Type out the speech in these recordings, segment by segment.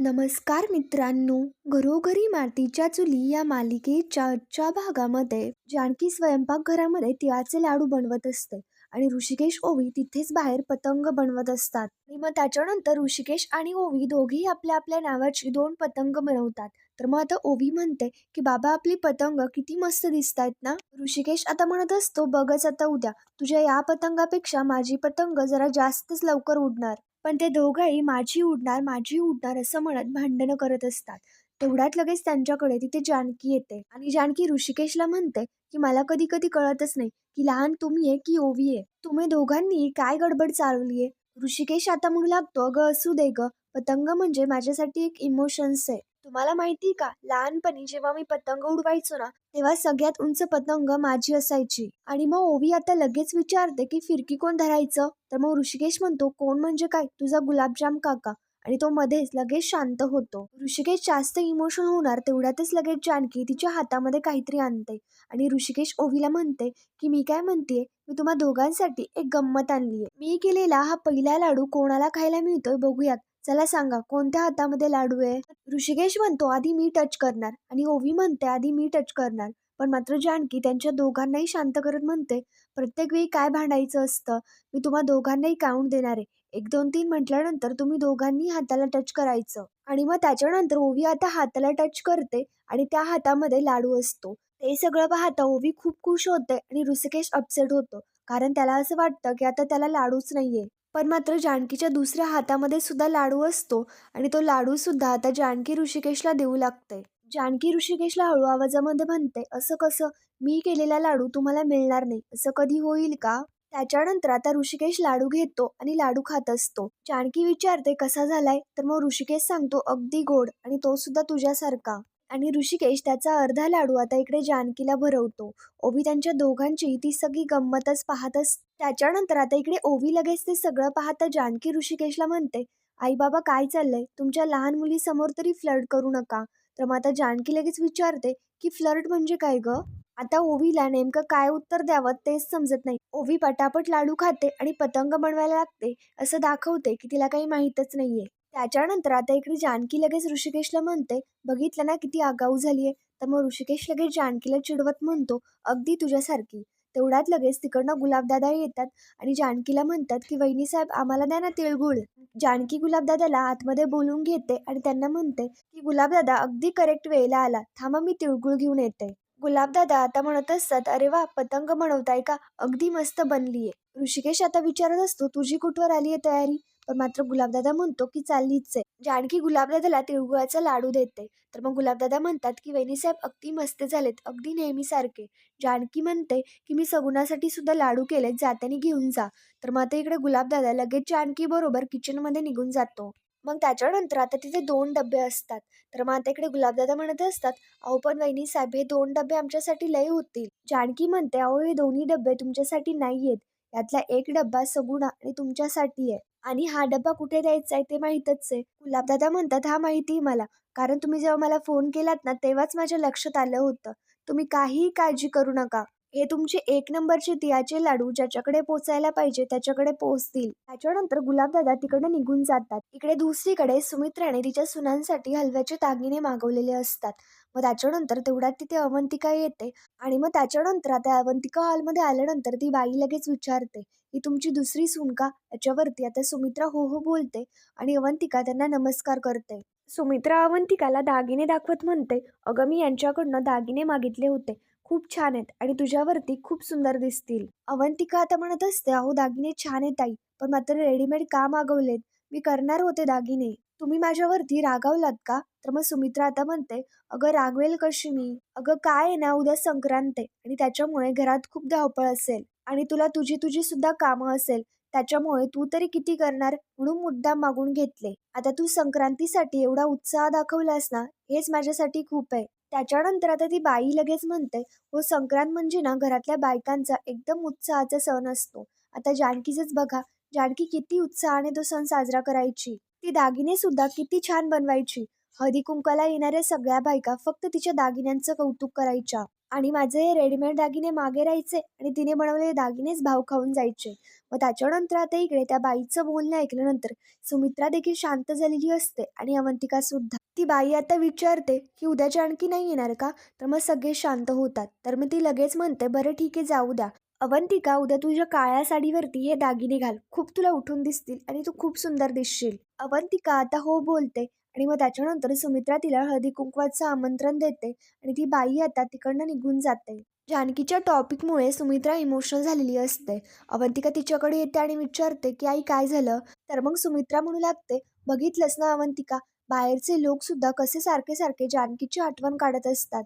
नमस्कार मित्रांनो घरोघरी मातीच्या चुली या मालिकेच्या आजच्या भागामध्ये जानकी स्वयंपाकघरामध्ये तिळाचे लाडू बनवत असते आणि ऋषिकेश ओवी तिथेच बाहेर पतंग बनवत असतात. आणि मग त्याच्यानंतर ऋषिकेश आणि ओवी दोघेही आपल्या आपल्या नावाची दोन पतंग बनवतात. तर मग आता ओवी म्हणते की बाबा आपली पतंग किती मस्त दिसत आहेत ना? ऋषिकेश आता म्हणत असतो बघच आता उद्या. तुझ्या या पतंगापेक्षा माझी पतंग जरा जास्तच लवकर उडणार. पण ते दोघंही माझी उडणार माझी उडणार असं म्हणत भांडणं करत असतात. तेवढ्यात लगेच त्यांच्याकडे तिथे जानकी येते आणि जानकी ऋषिकेशला म्हणते की मला कधी कधी कळतच नाही की लहान तुम्ही आहे की ओवी आहे? तुम्ही दोघांनी काय गडबड चालवली आहे ऋषिकेश आता म्हणू लागतो अगं असू दे ग. पतंग म्हणजे माझ्यासाठी एक इमोशन्स आहे. तुम्हाला माहिती का? लहानपणी जेव्हा मी पतंग उडवायचो ना तेव्हा सगळ्यात उंच पतंग माझी असायची. आणि मग ओवी आता लगेच विचारते की फिरकी कोण धरायचं? तर मग ऋषिकेश म्हणतो कोण म्हणजे काय? तुझा गुलाबजाम काका. आणि तो मध्येच लगेच शांत होतो. ऋषिकेश जास्त इमोशन होणार तेवढ्यातच लगेच जानकी तिच्या हातामध्ये काहीतरी आणते. आणि ऋषिकेश ओवीला म्हणते की मी काय म्हणतेय? मी तुम्हा दोघांसाठी एक गंमत आणलीये. मी केलेला हा पहिला लाडू कोणाला खायला मिळतोय बघूयात. चला सांगा कोणत्या हातामध्ये लाडू आहे? ऋषिकेश म्हणतो आधी मी टच करणार. आणि ओवी म्हणते आधी मी टच करणार. पण मात्र जानकी त्यांच्या दोघांनाही शांत करत म्हणते प्रत्येक वेळी काय भांडायचं असतं? मी तुम्हा दोघांनाही काउंट देणार आहे. एक दोन तीन म्हटल्यानंतर तुम्ही दोघांनी हाताला टच करायचं. आणि मग त्याच्यानंतर ओवी आता हाताला टच करते आणि त्या हातामध्ये लाडू असतो. ते सगळं पाहता ओवी खूप खुश होते आणि ऋषिकेश अपसेट होतो. कारण त्याला असं वाटतं की आता त्याला लाडूच नाहीये. पण मात्र जानकीच्या दुसऱ्या हातामध्ये सुद्धा लाडू असतो आणि तो लाडू सुद्धा आता जानकी ऋषिकेशला देऊ लागते जानकी ऋषिकेशला हळू आवाजामध्ये म्हणते असं कसं? मी केलेला लाडू तुम्हाला मिळणार नाही. असं कधी होईल का? त्याच्यानंतर आता ऋषिकेश लाडू घेतो आणि लाडू खात असतो. जानकी विचारते कसा झालाय? तर मग ऋषिकेश सांगतो अगदी गोड आणि तो सुद्धा तुझ्यासारखा. आणि ऋषिकेश त्याचा अर्धा लाडू आता इकडे जानकीला भरवतो. ओबी त्यांच्या दोघांची ती सगळी गंमतच पाहत असते त्याच्यानंतर आता इकडे ओवी लगेच ते सगळं पाहता जानकी ऋषिकेशला म्हणते आई बाबा काय चाललंय? तुमच्या लहान मुलीसमोर तरी फ्लर्ट करू नका. तर मग आता जानकी लगेच विचारते की फ्लर्ट म्हणजे काय ग? आता ओवीला नेमकं काय उत्तर द्यावं तेच समजत नाही. ओवी पटापट लाडू खाते आणि पतंग बनवायला लागते असं दाखवते की तिला काही माहीतच नाहीये. त्याच्यानंतर आता इकडे जानकी लगेच ऋषिकेशला म्हणते बघितलं ना किती आगाऊ झालीये. तर मग ऋषिकेश लगेच जानकीला चिडवत म्हणतो अगदी तुझ्यासारखी. तेवढ्यात लगेच तिकडनं गुलाबदादा येतात आणि जानकीला म्हणतात की वहिनी साहेब आम्हाला द्या ना तिळगुळ. जानकी गुलाबदादाला आतमध्ये बोलून घेते आणि त्यांना म्हणते की गुलाबदादा अगदी करेक्ट वेळेला आला. थांबा मी तिळगुळ घेऊन येते. गुलाबदादा आता म्हणत असतात अरे वा पतंग बनवताय का? अगदी मस्त बनलीये. ऋषिकेश आता विचारत असतो तुझी कुठवर आली आहे तयारी? पण मात्र गुलाबदादा म्हणतो की चाललीच आहे. जानकी गुलाबदादाला तिळगुळाचा लाडू देते. तर मग गुलाबदादा म्हणतात की वहिनीसाहेब अगदी मस्त झालेत. अगदी नेहमीसारखे. जानकी म्हणते की मी सगुणासाठी सुद्धा लाडू केलेत. जात्याने घेऊन जा. तर मग आता इकडे गुलाबदादा लगेच जानकीबरोबर किचनमध्ये निघून जातो. मग त्याच्यानंतर आता तिथे दोन डबे असतात. तर मग आता इकडे गुलाबदादा म्हणत असतात अहो पण वहिनी साहेब हे दोन डबे आमच्यासाठी लय होतील. जानकी म्हणते अहो हे दोन्ही डबे तुमच्यासाठी नाही आहेत यातला एक डब्बा सगुणा आणि तुमच्यासाठी आहे. आणि हा डब्बा कुठे द्यायचा आहे ते माहीतच आहे. गुलाबदादा म्हणतात हा माहिती मला. कारण तुम्ही जेव्हा मला फोन केलात ना तेव्हाच माझ्या लक्षात आलं होतं. तुम्ही काहीही काळजी करू नका. हे तुमचे एक नंबरचे तिळाचे लाडू ज्याच्याकडे पोचायला पाहिजे त्याच्याकडे पोहोचतील. त्याच्यानंतर गुलाबदादा तिकडे निघून जातात. इकडे दुसरीकडे सुमित्राने तिच्या सुनांसाठी हलव्याचे दागिने मागवलेले असतात. मग त्याच्यानंतर तेवढ्यात तिथे अवंतिका येते आणि मग त्याच्यानंतर आता अवंतिका हॉलमध्ये आल्यानंतर ती बाई लगेच विचारते ही तुमची दुसरी सून का? याच्यावरती आता सुमित्रा हो हो बोलते आणि अवंतिका त्यांना नमस्कार करते. सुमित्रा अवंतिकाला दागिने दाखवत म्हणते अगं मी यांच्याकडनं दागिने मागितले होते. खूप छान आहेत आणि तुझ्यावरती खूप सुंदर दिसतील. अवंतिका आता म्हणत असते अहो दागिने छान आहेत आई पण मात्र रेडीमेड का मागवलेत? मी करणार होते दागिने. तुम्ही माझ्यावरती रागावलात का? तर मग सुमित्रा आता म्हणते अगं रागवेल कशी मी? अगं काय आहे ना उद्या संक्रांत आहे आणि त्याच्यामुळे घरात खूप धावपळ असेल आणि तुला तुझी तुझी सुद्धा कामं असेल. त्याच्यामुळे तू तरी किती करणार? म्हणून मुद्दाम मागून घेतले. आता तू संक्रांतीसाठी एवढा उत्साह दाखवलास ना हेच माझ्यासाठी खूप आहे. त्याच्यानंतर आता ती बाई लगेच म्हणते हो संक्रांत म्हणजे ना घरातल्या बायकांचा एकदम उत्साहाचा सण असतो. आता जानकीचंच बघा जानकी किती उत्साहाने तो सण साजरा करायची. ती दागिने सुद्धा किती छान बनवायची. हळदी कुंकाला येणाऱ्या सगळ्या बायका फक्त तिच्या दागिन्यांचं कौतुक करायच्या. आणि माझे हे रेडीमेड दागिने मागे राहायचे आणि तिने बनवलेले दागिनेच भाव खाऊन जायचे. मग त्याच्यानंतर आता इकडे त्या बाईचं बोलणं ऐकल्यानंतर सुमित्रा देखील शांत झालेली असते आणि अवंतिका सुद्धा. ती बाई आता विचारते की उद्याच्या आणखी नाही येणार का? तर मग सगळे शांत होतात. तर मग ती लगेच म्हणते बरं ठीक आहे जाऊ द्या. अवंतिका उद्या तुझ्या काळ्या साडीवरती हे दागिने घाल. खूप तुला उठून दिसतील आणि तू खूप सुंदर दिसशील. अवंतिका आता हो बोलते आणि मग त्याच्यानंतर सुमित्रा तिला हळदी कुंकवाचं आमंत्रण देते आणि ती बाई आता तिकडनं निघून जाते. जानकीच्या टॉपिकमुळे सुमित्रा इमोशनल झालेली असते. अवंतिका तिच्याकडे येते आणि विचारते की आई काय झालं? तर मग सुमित्रा म्हणू लागते बघितलंस ना अवंतिका बाहेरचे लोक सुद्धा कसे सारखे सारखे जानकीची आठवण काढत असतात.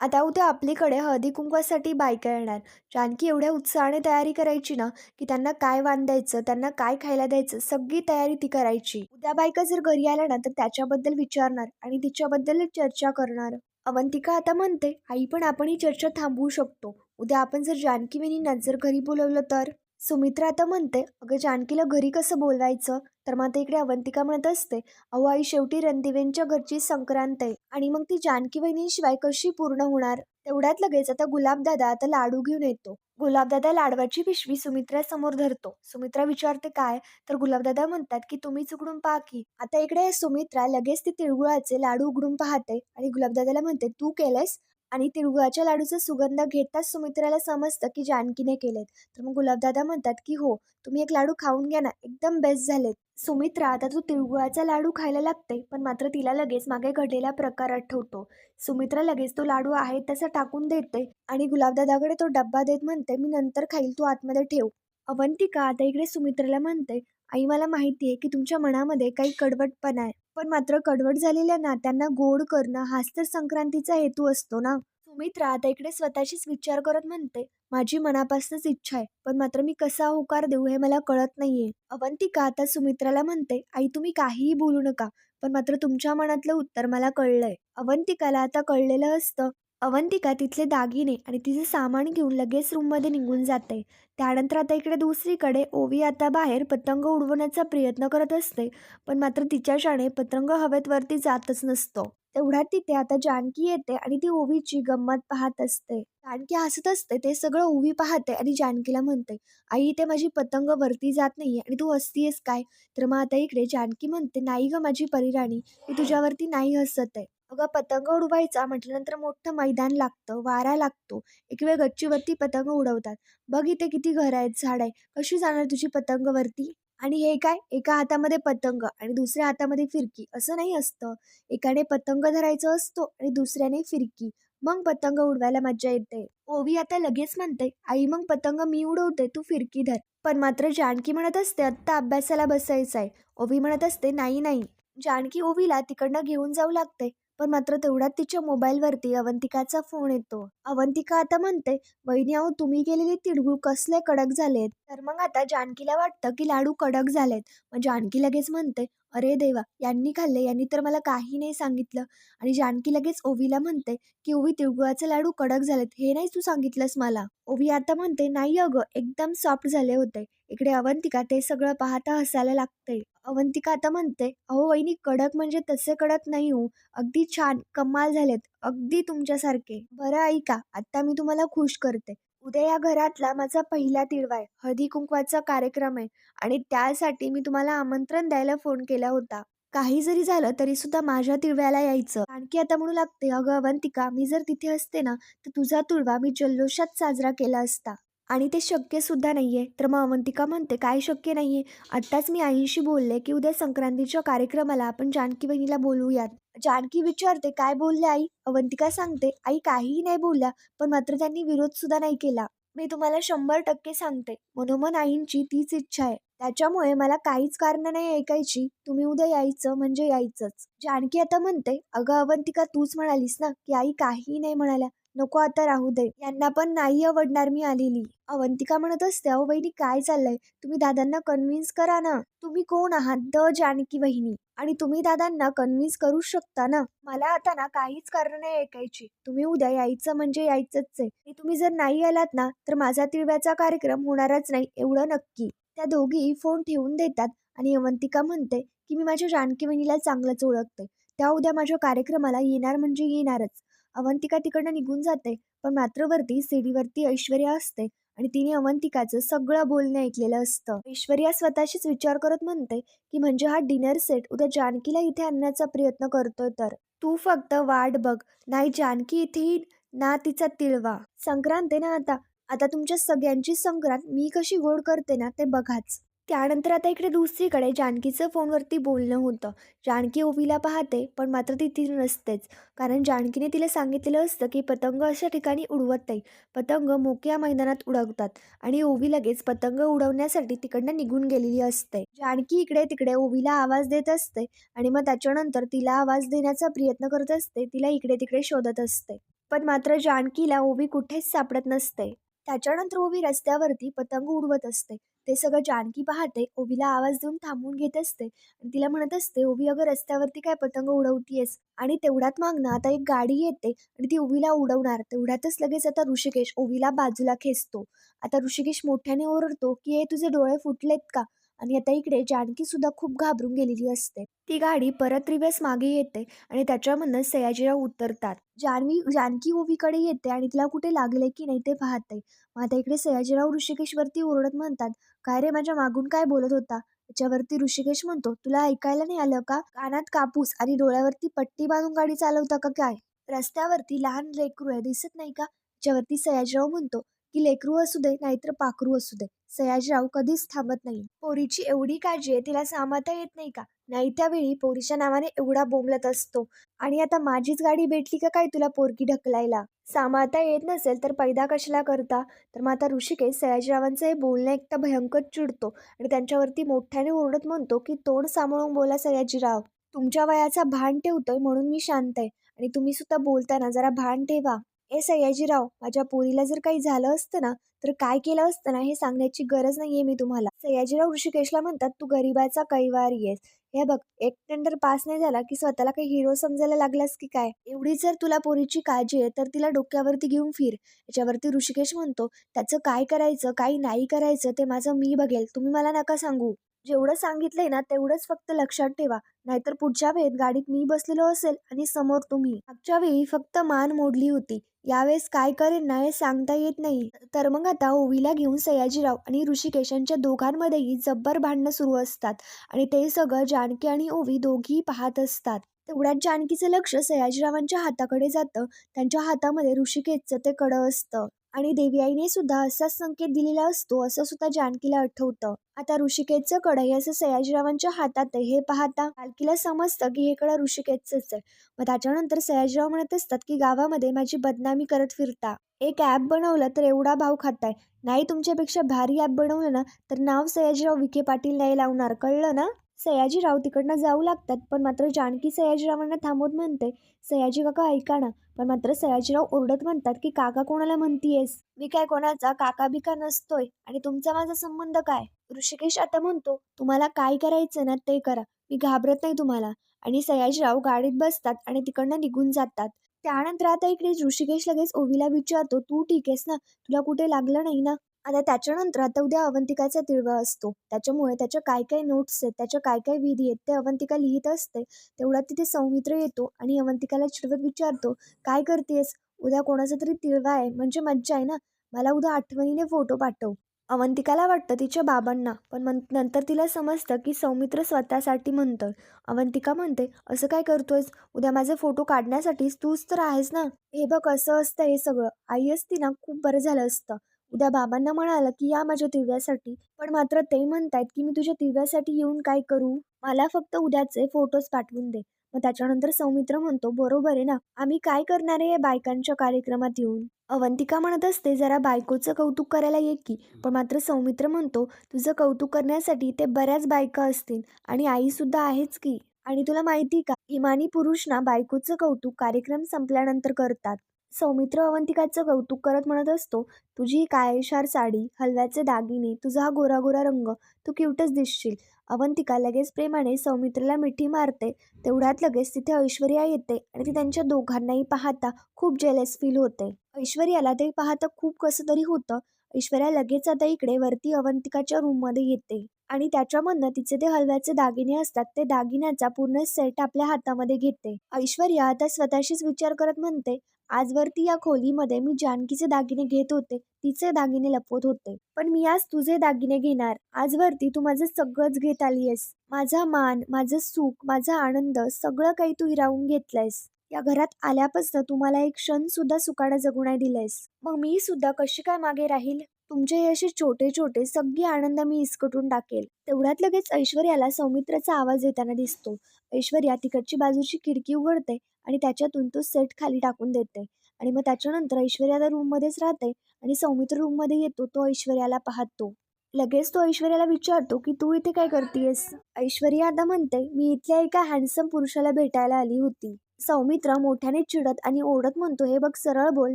आता उद्या आपलीकडे हळदी कुंकवासाठी बायका येणार. जानकी एवढ्या उत्साहाने तयारी करायची ना की त्यांना काय वाण द्यायचं त्यांना काय खायला द्यायचं सगळी तयारी ती करायची. उद्या बायका जर घरी आल्या ना तर त्याच्याबद्दल विचारणार आणि तिच्याबद्दल चर्चा करणार. अवंतिका आता म्हणते आई पण आपण ही चर्चा थांबवू शकतो. उद्या आपण जर जानकी वहिनींना जर घरी बोलवलं तर? सुमित्रा आता म्हणते अगं जानकीला घरी कसं बोलवायचं? तर मग आता इकडे अवंतिका म्हणत असते अहो आई शेवटी रणदिवेंच्या घरची संक्रांत आहे आणि मग ती जानकी वहिनीशिवाय कशी पूर्ण होणार? तेवढ्यात लगेच आता गुलाबदादा आता लाडू घेऊन येतो. गुलाबदादा लाडवाची पिशवी सुमित्रा समोर धरतो. सुमित्रा विचारते काय? तर गुलाबदादा म्हणतात की तुम्हीच उघडून पहा की आता इकडे सुमित्रा लगेच ती तिळगुळाचे लाडू उघडून पाहते आणि गुलाबदादाला म्हणते तू केलंयस आणि तिळगुळाच्या लाडूचा सुगंध घेताच सुमित्राला समजतं की जानकीने केलेत. तर मग गुलाबदादा म्हणतात की हो तुम्ही एक लाडू खाऊन घ्या ना एकदम बेस्ट झालेत. सुमित्रा आता तो तिळगुळाचा लाडू खायला लागते पण मात्र तिला लगेच मागे घडलेला प्रकार आठवतो. सुमित्रा लगेच तो लाडू आहे तसा टाकून देते आणि गुलाबदादाकडे तो डब्बा देत म्हणते मी नंतर खाईल तू आतमध्ये ठेव. अवंतिका आता इकडे सुमित्राला म्हणते आई मला माहिती आहे की तुमच्या मनामध्ये काही कडवटपणा आहे पण मात्र कडवट झालेल्या नात्यांना गोड करणं हाच तर संक्रांतीचा हेतू असतो ना? सुमित्रा आता इकडे स्वतःशीच विचार करत म्हणते. माझी मनापासूनच इच्छा आहे. पण मात्र मी कसा होकार देऊ हे मला कळत नाहीये. अवंतिका आता सुमित्राला म्हणते आई तुम्ही काहीही बोलू नका. पण मात्र तुमच्या मनातलं उत्तर मला कळलंय. अवंतिकाला आता कळलेलं असतं. अवंतिका तिथले दागिने आणि तिचे सामान घेऊन लगेच रूममध्ये निघून जाते. त्यानंतर आता इकडे दुसरीकडे ओवी आता बाहेर पतंग उडवण्याचा प्रयत्न करत असते. पण मात्र तिच्या शाणे पतंग हवेत वरती जातच नसतो. तेवढ्यात तिथे आता जानकी येते आणि ती ओवीची गंमत पाहत असते. जानकी हसत असते ते सगळं ओवी पाहते आणि जानकीला म्हणते आई ते माझी पतंग वरती जात नाही आणि तू हसतीयस काय? तर मग आता इकडे जानकी म्हणते नाही ग माझी परिराणी मी तुझ्यावरती नाही हसत आहे. अगं पतंग उडवायचा म्हटल्यानंतर मोठं मैदान लागतं वारा लागतो. एक वेळ गच्चीवरती पतंग उडवतात. बघ इथे किती घर आहेत झाड आहे कशी जाणार तुझी पतंग वरती? आणि हे काय? एका हातामध्ये पतंग आणि दुसऱ्या हातामध्ये फिरकी. असं नाही असतं. एकाने पतंग धरायचं असतो आणि दुसऱ्याने फिरकी. मग पतंग उडवायला मज्जा येते. ओवी आता लगेच म्हणते आई मग पतंग मी उडवते तू फिरकी धर. पण मात्र जानकी म्हणत असते आत्ता अभ्यासाला बसायचं आहे ओवी म्हणत असते नाही नाही. जानकी ओवीला तिकडनं घेऊन जाऊ लागते. पण मात्र तेवढ्यात तिच्या मोबाईलवरती अवंतिकाचा फोन येतो. अवंतिका आता म्हणते वहिनी अहो तुम्ही केलेले तिळगुळ कसले कडक झालेत? तर मग आता जानकीला वाटतं की लाडू कडक झालेत. मग जानकी लगेच म्हणते अरे देवा यांनी खाल्ले यांनी तर मला काही नाही सांगितलं. आणि जानकी लगेच ओवीला म्हणते की ओवी तिळगुळाचे लाडू कडक झालेत हे नाही तू सांगितलंस मला. ओवी आता म्हणते नाही अगं एकदम सॉफ्ट झाले होते. इकडे अवंतिका ते सगळं पाहता हसायला लागते अवंतिका आता म्हणते अहो वहिनी कडक म्हणजे तसे कडक नाही हो. अगदी छान कमाल झालेत. अगदी तुमच्यासारखे. बरं ऐका आत्ता मी तुम्हाला खुश करते. उद्या या घरातला माझा पहिला तिळवा आहे. हळदी कुंकवाचा कार्यक्रम आहे आणि त्यासाठी मी तुम्हाला आमंत्रण द्यायला फोन केला होता. काही जरी झालं तरी सुद्धा माझ्या तिळव्याला यायचं. आणखी आता म्हणू लागते अगं अवंतिका मी जर तिथे असते ना तर तुझा तुळवा मी जल्लोषात साजरा केला असता. आणि ते शक्य सुद्धा आहे तर मग अवंतिका म्हणते काय शक्य नाही आहे आत्ताच मी आईंशी बोलले की उद्या संक्रांतीच्या कार्यक्रमाला आपण जानकी बहिणीला बोलूयात. जानकी विचारते काय बोलले आई? अवंतिका सांगते आई काहीही नाही बोलल्या पण मात्र त्यांनी विरोध सुद्धा नाही केला. मी तुम्हाला शंभर टक्के सांगते मनोमन आईंची तीच इच्छा आहे. त्याच्यामुळे मला काहीच कारण नाही ऐकायची. तुम्ही उद्या यायचं म्हणजे यायचंच. जानकी आता म्हणते अगं अवंतिका तूच म्हणालीस ना की आई काहीही नाही म्हणाल्या. नको आता राहू दे. यांना पण नाही आवडणार मी आलेली. अवंतिका म्हणत असते अहो बहिणी काय चाललंय? तुम्ही दादांना कन्व्हिन्स करा ना. तुम्ही कोण आहात? द जानकी बहिणी आणि तुम्ही दादांना कन्व्हिन्स करू शकता ना? मला आता ना काहीच कारण नाही ऐकायची. तुम्ही उद्या यायचं म्हणजे यायचंच आहे. आणि तुम्ही जर नाही आलात ना तर माझा तिळव्याचा कार्यक्रम होणारच नाही एवढं नक्की. त्या दोघी फोन ठेवून देतात आणि अवंतिका म्हणते की मी माझ्या जानकी बहिणीला चांगलंच ओळखते. त्या उद्या माझ्या कार्यक्रमाला येणार म्हणजे येणारच. अवंतिका तिकडनं निघून जाते पण मात्र वरती सीडीवरती ऐश्वर्या असते आणि तिने अवंतिकाचं सगळं बोलणं ऐकलेलं असतं. ऐश्वर्या स्वतःशीच विचार करत म्हणते की म्हणजे हा डिनर सेट उद्या जानकीला इथे आणण्याचा प्रयत्न करतोय तर? तू फक्त वाट बघ नाही जानकी इथे ना तिचा तिळवा. संक्रांत आहे ना आता. आता तुमच्या सगळ्यांची संक्रांत मी कशी गोड करते ना ते बघाच. त्यानंतर आता इकडे दुसरीकडे जानकीचं फोनवरती बोलणं होतं. जानकी ओवीला पाहते पण मात्र ती तिथे नसतेच. कारण जानकीने तिला सांगितलेलं असतं की पतंग अशा ठिकाणी उडवत नाही. पतंग मोक्या मैदानात उडवतात आणि ओवी लगेच पतंग उडवण्यासाठी तिकडनं निघून गेलेली असते. जानकी इकडे तिकडे ओवीला आवाज देत असते आणि मग त्याच्यानंतर तिला आवाज देण्याचा प्रयत्न करत असते तिला इकडे तिकडे शोधत असते. पण मात्र जानकीला ओवी कुठेच सापडत नसते. त्याच्यानंतर ओवी रस्त्यावरती पतंग उडवत असते. ते सगळं जानकी पाहते ओबीला आवाज देऊन थांबवून घेत असते. आणि तिला म्हणत असते ओबी अगं रस्त्यावरती काय पतंग उडवतीयस? आणि तेवढ्यात मागणं आता एक गाडी येते आणि ती ओबीला उडवणार. तेवढ्यातच लगेच आता ऋषिकेश ओबीला बाजूला खेचतो. आता ऋषिकेश मोठ्याने ओरडतो की हे तुझे डोळे फुटलेत का? आणि आता इकडे जानकी सुद्धा खूप घाबरून गेलेली असते. ती गाडी परत रिवेस मागे येते आणि त्याच्यामधनं सयाजीराव उतरतात. जानवी जानकी ओवीकडे येते आणि तिला कुठे लागले की नाही ते पाहते. मग आता इकडे सयाजीराव ऋषिकेशवरती ओरडत म्हणतात काय रे माझ्या मागून काय बोलत होता? त्याच्यावरती ऋषिकेश म्हणतो तुला ऐकायला नाही आलं का? कानात कापूस आणि डोळ्यावरती पट्टी बांधून गाडी चालवता का काय? रस्त्यावरती लहान लेकरू आहे दिसत नाही का? त्याच्यावरती सयाजीराव म्हणतो की लेकरू असू दे नाहीतर पाखरू असू दे. सयाजीराव कधीच थांबत नाही पोरीची एवढी काळजी आहे तिला सामाता येत नाही का? नाही त्यावेळी पोरीच्या नावाने एवढा बोंबलत असतो. आणि आता माझीच गाडी भेटली का काय तुला पोरकी ढकलायला? सामाता येत नसेल तर पैदा कशाला करता? तर मग आता ऋषिकेश सयाजीरावांचं हे बोलणं एकदा भयंकर चिडतो आणि त्यांच्यावरती मोठ्याने ओरडत म्हणतो की तोंड सांभाळून बोला सयाजीराव. तुमच्या वयाचा भान ठेवतोय म्हणून मी शांत आहे. आणि तुम्ही सुद्धा बोलताना जरा भान ठेवा. ए सयाजीराव माझ्या पोरीला जर काही झालं असतं ना तर काय केलं असतं ना हे सांगण्याची गरज नाहीये मी तुम्हाला. सयाजीराव ऋषिकेशला म्हणतात तू गरीबाचा कैवारी आहेस. हे बघ एक टेंडर पास नाही झाला की स्वतःला काही हिरो समजायला लागलास की काय? एवढी जर तुला पोरीची काळजी आहे तर तिला डोक्यावरती घेऊन फिर. याच्यावरती ऋषिकेश म्हणतो त्याचं काय करायचं काय नाही करायचं ते माझं मी बघेल. तुम्ही मला नका सांगू. जेवढं सांगितलंय ना तेवढंच फक्त लक्षात ठेवा. नाहीतर पुढच्या वेळेत गाडीत मी बसलेलो असेल आणि समोर तुम्ही. मागच्या वेळी फक्त मान मोडली होती. यावेळेस काय करेन ना हे सांगता येत नाही. तर मग आता ओवीला घेऊन सयाजीराव आणि ऋषिकेशांच्या दोघांमध्येही जब्बर भांडणं सुरू असतात आणि ते सगळं जानकी आणि ओवी दोघीही पाहत असतात. तेवढ्यात जानकीचं लक्ष सयाजीरावांच्या हाताकडे जातं. त्यांच्या हातामध्ये ऋषिकेशचं ते कडं असतं. आणि देवी आईने सुद्धा असाच संकेत दिलेला असतो असं सुद्धा जानकीला आठवतं. आता ऋषिकेशचं कडं हे असं सयाजीरावांच्या हातात आहे हे पाहता पालकीला समजतं की हे कडं ऋषिकेशच आहे. मग त्याच्यानंतर सयाजीराव म्हणत असतात की गावामध्ये माझी बदनामी करत फिरता. एक ॲप बनवलं तर एवढा भाव खाताय. नाही तुमच्यापेक्षा भारी ॲप बनवलं ना तर नाव सयाजीराव विखे पाटील नाही लावणार. कळलं ना? सयाजीराव तिकडनं जाऊ लागतात पण मात्र जानकी सयाजीरावांना थांबवत म्हणते सयाजी काका ऐका ना. पण मात्र सयाजीराव ओरडत म्हणतात की काका कोणाला म्हणतीयस? मी काय कोणाचा काका बिका नसतोय. आणि तुमचा माझा संबंध काय? ऋषिकेश आता म्हणतो तुम्हाला काय करायचं ना ते करा. मी घाबरत नाही तुम्हाला. आणि सयाजीराव गाडीत बसतात आणि तिकडनं निघून जातात. त्यानंतर आता इकडे ऋषिकेश लगेच ओवीला विचारतो तू ठीक आहेस ना? तुला कुठे लागलं नाही ना? आता त्याच्यानंतर आता उद्या अवंतिकाचा तिळवा असतो. त्याच्यामुळे त्याच्या काय काय नोट्स आहेत त्याच्या काय काय विधी आहेत ते अवंतिका लिहित असते. तेवढ्यात तिथे सौमित्र येतो आणि अवंतिकाला चिडवत विचारतो काय करतेस? उद्या कोणाचा तरी तिळवा आहे म्हणजे मज्जा आहे ना? मला उद्या आठवणीने फोटो पाठव. अवंतिकाला वाटतं तिच्या बाबांना पण मन नंतर तिला समजतं की सौमित्र स्वतःसाठी म्हणतं अवंतिका म्हणते असं काय करतोयस? उद्या माझे फोटो काढण्यासाठीच तूच तर आहेस ना? हे बघ असं असतं हे सगळं. आई असती ना खूप बरं झालं असतं. उद्या बाबांना म्हणालं की या माझ्या तिव्यासाठी पण मात्र ते म्हणतायत की मी तुझ्या तिव्यासाठी येऊन काय करू? मला फक्त उद्याचे फोटोज पाठवून दे. मग त्याच्यानंतर सौमित्र म्हणतो बरोबर आहे ना. आम्ही काय करणार आहे बायकांच्या कार्यक्रमात येऊन? अवंतिका म्हणत असते जरा बायकोचं कौतुक करायला ये की. पण मात्र सौमित्र म्हणतो तुझं कौतुक करण्यासाठी ते बऱ्याच बायका असतील आणि आईसुद्धा आहेच की. आणि तुला माहिती का इमानी पुरुष ना बायकोचं कौतुक कार्यक्रम संपल्यानंतर करतात. सौमित्र अवंतिकाचं कौतुक करत म्हणत असतो तुझी काळेशार साडी हलव्याचे दागिने तुझा हा गोरा गोरा रंग तू क्यूटच दिसशील अवंतिका लगेच प्रेमाने सौमित्रला मिठी मारते. तेवढ्यात लगेच तिथे ऐश्वर्या येते आणि ती त्यांच्या दोघांनाही पाहता खूप जेलेस फील होते. ऐश्वर्याला ते पाहता खूप कसं तरी होतं. ऐश्वर्या लगेच आता इकडे वरती अवंतिकाच्या रूममध्ये येते आणि त्याच्यामधनं तिचे ते हलव्याचे दागिने असतात ते दागिन्याचा पूर्ण सेट आपल्या हातामध्ये घेते. ऐश्वर्या आता स्वतःशीच विचार करत म्हणते आजवरती या खोलीमध्ये मी जानकीचे दागिने घेत होते तिचे दागिने लपवत होते. पण मी आज तुझे दागिने घेणार. आजवरती तू माझं सगळंच घेत आलीयस. माझा मान माझं सुख माझा आनंद सगळं काही तू हिरावून घेतलंयस. या घरात आल्यापासून तू मला एक क्षण सुद्धा सुकाडा जगू नाही दिलंयस. मग मी सुद्धा कशी काय मागे राहील? तुमचे हे असे छोटे छोटे सगळे आनंद मी इसकटून टाकेल. तेवढ्यात लगेच ऐश्वर्याला सौमित्राचा आवाज येताना दिसतो. ऐश्वर्या तिकडची बाजूची खिडकी उघडते आणि त्याच्यातून तो सेट खाली टाकून देते. आणि मग त्याच्यानंतर ऐश्वर्या त्या रूममध्येच राहते आणि सौमित्र रूममध्ये येतो तो ऐश्वर्याला पाहतो. लगेच तो ऐश्वर्याला विचारतो की तू इथे काय करतेयस? ऐश्वर्या आता म्हणते मी इथल्या एका हँडसम पुरुषाला भेटायला आली होती. सौमित्र मोठ्याने चिडत आणि ओढत म्हणतो हे बघ सरळ बोल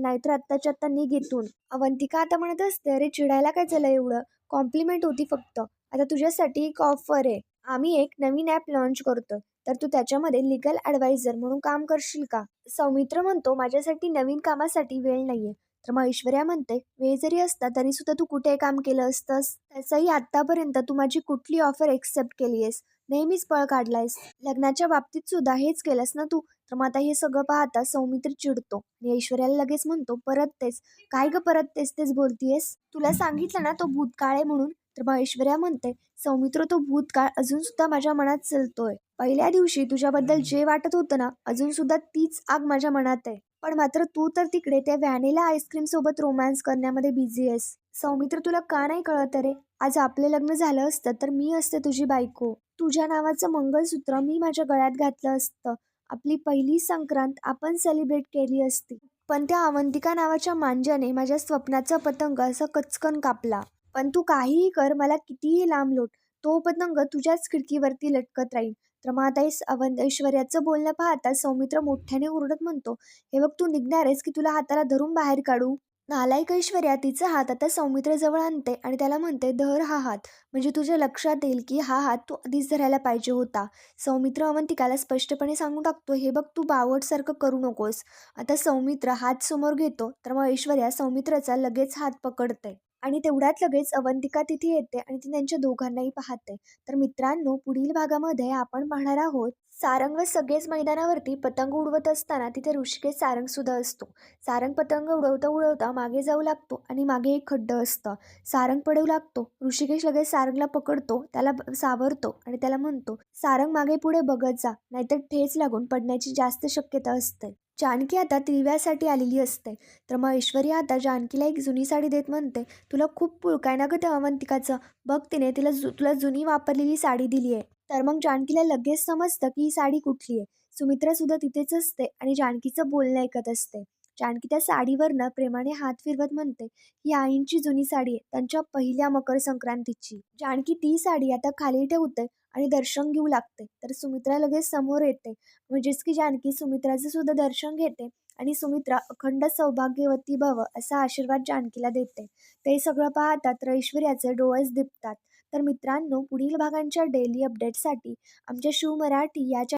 नाहीतर आत्ताच्या आत्ता निघ इथून. अवंतिका आता म्हणत असते अरे चिडायला काय झालं एवढं? कॉम्प्लिमेंट होती फक्त. आता तुझ्यासाठी एक ऑफर आहे. आम्ही एक नवीन ॲप लॉन्च करतोय. तर तू त्याच्यामध्ये लिगल ॲडवायझर म्हणून काम करशील का? सौमित्र म्हणतो माझ्यासाठी नवीन कामासाठी वेळ नाहीये. तर मग ऐश्वर्या म्हणते वेळ जरी असता तरी सुद्धा तू कुठे काम केलं असतंस? त्याचंही आत्तापर्यंत तू माझी कुठली ऑफर एक्सेप्ट केली आहेस नेहमीच पळ काढलायस. लग्नाच्या बाबतीत सुद्धा हेच केलंस ना तू? तर मग आता हे सगळं पाहता सौमित्र चिडतो. आणि ऐश्वर्याला लगेच म्हणतो परत तेच. काय ग परत तेच तेच बोलतीयस? तुला सांगितलं ना तो भूतकाळ आहे म्हणून? तर मग ऐश्वर्या म्हणते सौमित्र तो भूतकाळ अजून सुद्धा माझ्या मनात चलतोय. पहिल्या दिवशी तुझ्याबद्दल जे वाटत होतं ना अजून सुद्धा तीच आग माझ्या मनात आहे. पण मात्र तू तर तिकडे त्या व्हॅनिला आईस्क्रीम सोबत रोमॅन्स करण्यामध्ये बिझी आहेस. सौमित्र तुला का नाही कळत रे? आज आपले लग्न झालं असतं तर मी असते तुझी बायको. तुझ्या नावाचं मंगलसूत्र मी माझ्या गळ्यात घातलं असतं. आपली पहिली संक्रांत आपण सेलिब्रेट केली असती. पण त्या अवंतिका नावाच्या मांज्याने माझ्या स्वप्नाचा पतंग असा कचकन कापला. पण तू काहीही कर मला कितीही लांब लोट तो पतंग तुझ्याच खिडकीवरती लटकत राहील. तर मग आता अवंत ऐश्वर्याचं बोलणं पाहता सौमित्र मोठ्याने ओरडत म्हणतो हे बघ तू निघणार आहेस की तुला हाताला धरून बाहेर काढू? नालायक ऐश्वर्या तिचा हात आता सौमित्रजवळ आणते आणि त्याला म्हणते धर हा हात. म्हणजे तुझ्या लक्षात येईल की हा हात तू आधीच धरायला पाहिजे होता. सौमित्र अवंतिकाला स्पष्टपणे सांगू टाकतो हे बघ तू बावटसारखं करू नकोस. आता सौमित्र हात समोर घेतो तर मग ऐश्वर्या सौमित्राचा लगेच हात पकडते आणि तेवढ्यात लगेच अवंतिका तिथे येते आणि ती त्यांच्या दोघांनाही पाहते. तर मित्रांनो पुढील भागामध्ये आपण पाहणार आहोत सारंग व सगळेच मैदानावरती पतंग उडवत असताना तिथे ऋषिकेश सारंग सुद्धा असतो. सारंग पतंग उडवता उडवता मागे जाऊ लागतो आणि मागे एक खड्डं असतं. सारंग पडू लागतो. ऋषिकेश लगेच सारंगला पकडतो त्याला सावरतो आणि त्याला म्हणतो सारंग मागे पुढे बघत जा नाहीतर ठेच लागून पडण्याची जास्त शक्यता असते. जानकी आता तिळव्यासाठी आलेली असते. तर मग ऐश्वर्या आता जानकीला एक जुनी साडी देत म्हणते तुला खूप पुळकाय ना गं त्या अवंतिकाचं बघ तिने तिला जु तुला जुनी वापरलेली साडी दिली आहे तर मग जानकीला लगेच समजतं की ही साडी कुठली आहे. सुमित्रा सुद्धा तिथेच असते आणि जानकीचं बोलणं ऐकत असते. जानकी त्या साडीवरनं प्रेमाने हात फिरवत म्हणते ही आईंची जुनी साडी आहे त्यांच्या पहिल्या मकर संक्रांतीची. जानकी ती साडी आता खाली ठेवते आणि दर्शन घेऊ लागते. तर सुमित्रा लगेच समोर येते. म्हणजेच की जानकी सुमित्राचं सुद्धा दर्शन घेते आणि सुमित्रा अखंड सौभाग्यवती भव असा आशीर्वाद जानकीला देते. ते सगळं पाहतात तर ऐश्वर्याचे डोळेच दिपतात. तर मित्रांनो पुढील भागांच्या डेली अपडेटसाठी आमच्या शिव मराठी या